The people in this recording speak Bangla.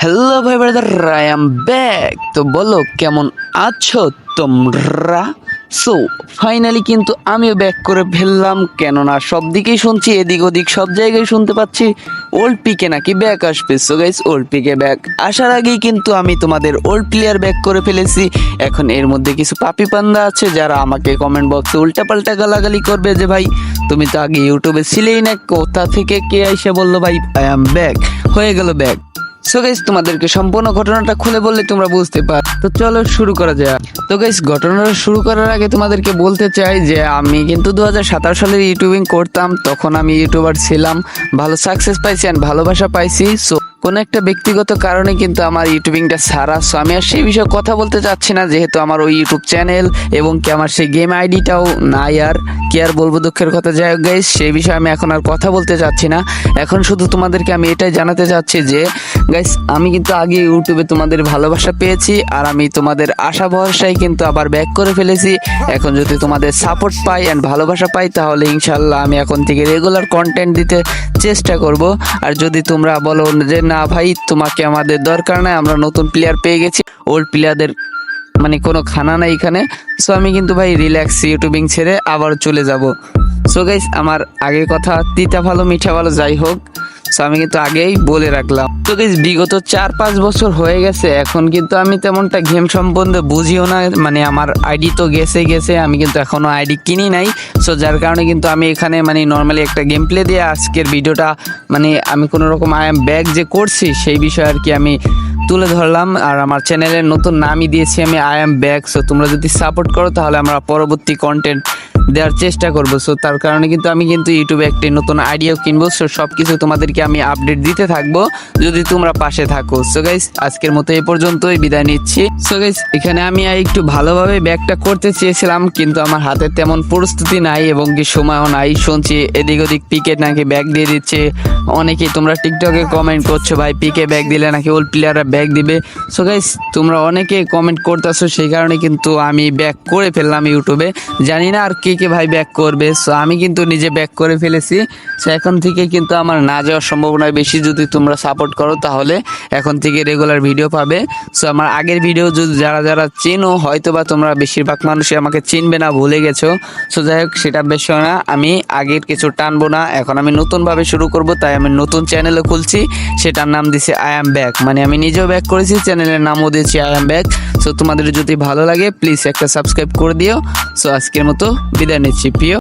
হ্যালো ভাই ব্রাদার আই এম ব্যাক তো বলো, কেমন আছো তোমরা? সো ফাইনালি কিন্তু আমিও ব্যাক করে ফেললাম, কেননা সব দিকেই শুনছি, এদিক ওদিক সব জায়গায় শুনতে পাচ্ছি ওল্ড পিকে নাকি ব্যাক আসবে। So guys old PK back আসার আগেই কিন্তু আমি তোমাদের ওল্ড প্লেয়ার ব্যাক করে ফেলেছি। এখন এর মধ্যে কিছু পাপি পান্দা আছে, যারা আমাকে কমেন্ট বক্সে উল্টাপাল্টা গালাগালি করবে যে, ভাই, তুমি তো আগে ইউটিউবে ছিলেই না, কোথা থেকে কে এসে বলল, ভাই আই এম ব্যাক হয়ে গেল ব্যাক সো গাইস তোমাদেরকে সম্পূর্ণ ঘটনাটা খুলে বললে তোমরা বুঝতে পার তো চলো শুরু করা যাক। তো গাইস ঘটনাটা শুরু করার আগে তোমাদেরকে বলতে চাই যে, আমি কিন্তু দু সালে ইউটিউবিং করতাম, তখন আমি ইউটিউবার ছিলাম। ভালো সাকসেস পাইছি অ্যান্ড ভালোবাসা পাইছি সো কোনো একটা ব্যক্তিগত কারণে কিন্তু আমার ইউটিউবিংটা সারা, সো আমি আর সেই বিষয়ে কথা বলতে চাচ্ছি না, যেহেতু আমার ওই ইউটিউব চ্যানেল এবং কি আমার সেই গেম আইডিটাও নাই আর কি আর বলব দুঃখের কথা। যাই হোক গাইস সেই বিষয়ে আমি এখন আর কথা বলতে চাচ্ছি না। এখন শুধু তোমাদেরকে আমি এটাই জানাতে চাচ্ছি যে গাইস আমি কিন্তু আগে ইউটিউবে তোমাদের ভালোবাসা পেয়েছি আর আমি তোমাদের আশা ভরসায় কিন্তু আবার ব্যাক করে ফেলেছি। এখন যদি তোমাদের সাপোর্ট পাই অ্যান্ড ভালোবাসা পাই, তাহলে ইনশাল্লাহ আমি এখন থেকে রেগুলার কন্টেন্ট দিতে চেষ্টা করব। আর যদি তোমরা বলো যে, না ভাই, তোমাকে আমাদের দরকার নাই, আমরা নতুন প্লেয়ার পেয়ে গেছি। ওল্ড প্লেয়ারদের মানে কোনো খানা নাই এখানে। সো আমি কিন্তু ভাই রিল্যাক্স ইউটিউবিং ছেড়ে আবার চলে যাব। সো গাইস আমার আগের কথা, তিতা ভালো, মিঠা ভালো, যাই হোক। সো আমি কিন্তু আগেই বলে রাখলাম। তো বিগত চার পাঁচ বছর হয়ে গেছে, এখন কিন্তু আমি তেমনটা গেম সম্বন্ধে বুঝিও না মানে আমার আইডি তো গেছে গেছে, আমি কিন্তু এখনও আইডি কিনি নাই। সো যার কারণে কিন্তু আমি এখানে মানে নর্মালি একটা গেম প্লে দিয়ে আজকের ভিডিওটা মানে আমি কোনো রকম আই এম ব্যাক যে করছি, সেই বিষয়ে আর কি আমি তুলে ধরলাম। আর আমার চ্যানেলের নতুন নামই দিয়েছি আমি আই এম ব্যাক সো তোমরা যদি সাপোর্ট করো, তাহলে আমরা পরবর্তী কন্টেন্ট দেওয়ার চেষ্টা করব। সো তার কারণে কিন্তু আমি কিন্তু ইউটিউবে একটি নতুন আইডিয়াও কিনবো। সো সব কিছু তোমাদেরকে আমি আপডেট দিতে থাকব, যদি তোমরা পাশে থাকো। সো গাইস আজকের মতো এই পর্যন্তই বিদায় নিচ্ছি। সো গাইস এখানে আমি একটু ভালোভাবে ব্যাগটা করতে চেয়েছিলাম, কিন্তু আমার হাতে তেমন প্রস্তুতি নাই এবং কি সময়ও নাই। শুনছি এদিক ওদিক পিকে নাকি ব্যাগ দিয়ে দিচ্ছে। অনেকেই তোমরা টিকটকে কমেন্ট করছ, ভাই পিকে ব্যাগ দিলে নাকি ওল্ড প্লেয়াররা ব্যাগ দিবে? সো গাইস তোমরা অনেকে কমেন্ট করতেছো, সেই কারণে কিন্তু আমি ব্যাক করে ফেললাম ইউটিউবে জানি না আর কে কে ভাই ব্যাক করবে। সো আমি কিন্তু নিজে ব্যাক করে ফেলেছি। সো এখন থেকে কিন্তু আমার না যাওয়ার সম্ভাবনা বেশি। যদি তোমরা সাপোর্ট করো, তাহলে এখন থেকে রেগুলার ভিডিও পাবে। সো আমার আগের ভিডিও যদি যারা যারা চেনো হয়তো বা তোমরা বেশিরভাগ মানুষই আমাকে চিনবে না, ভুলে গেছো। সো যাই হোক, সেটা বেশ না। আমি আগের কিছু টানবো না। এখন আমি নতুনভাবে শুরু করব, তাই আমি নতুন চ্যানেলও খুলছি। সেটার নাম দিছে আই অ্যাম ব্যাক মানে আমি নিজেও ব্যাক করেছি চ্যানেলের নামও দিয়েছি আই অ্যাম ব্যাক সো তোমাদের যদি ভালো লাগে প্লিজ একটা সাবস্ক্রাইব করে দিও। সো আজকের মতো বিদায় নিচ্ছি প্রিয়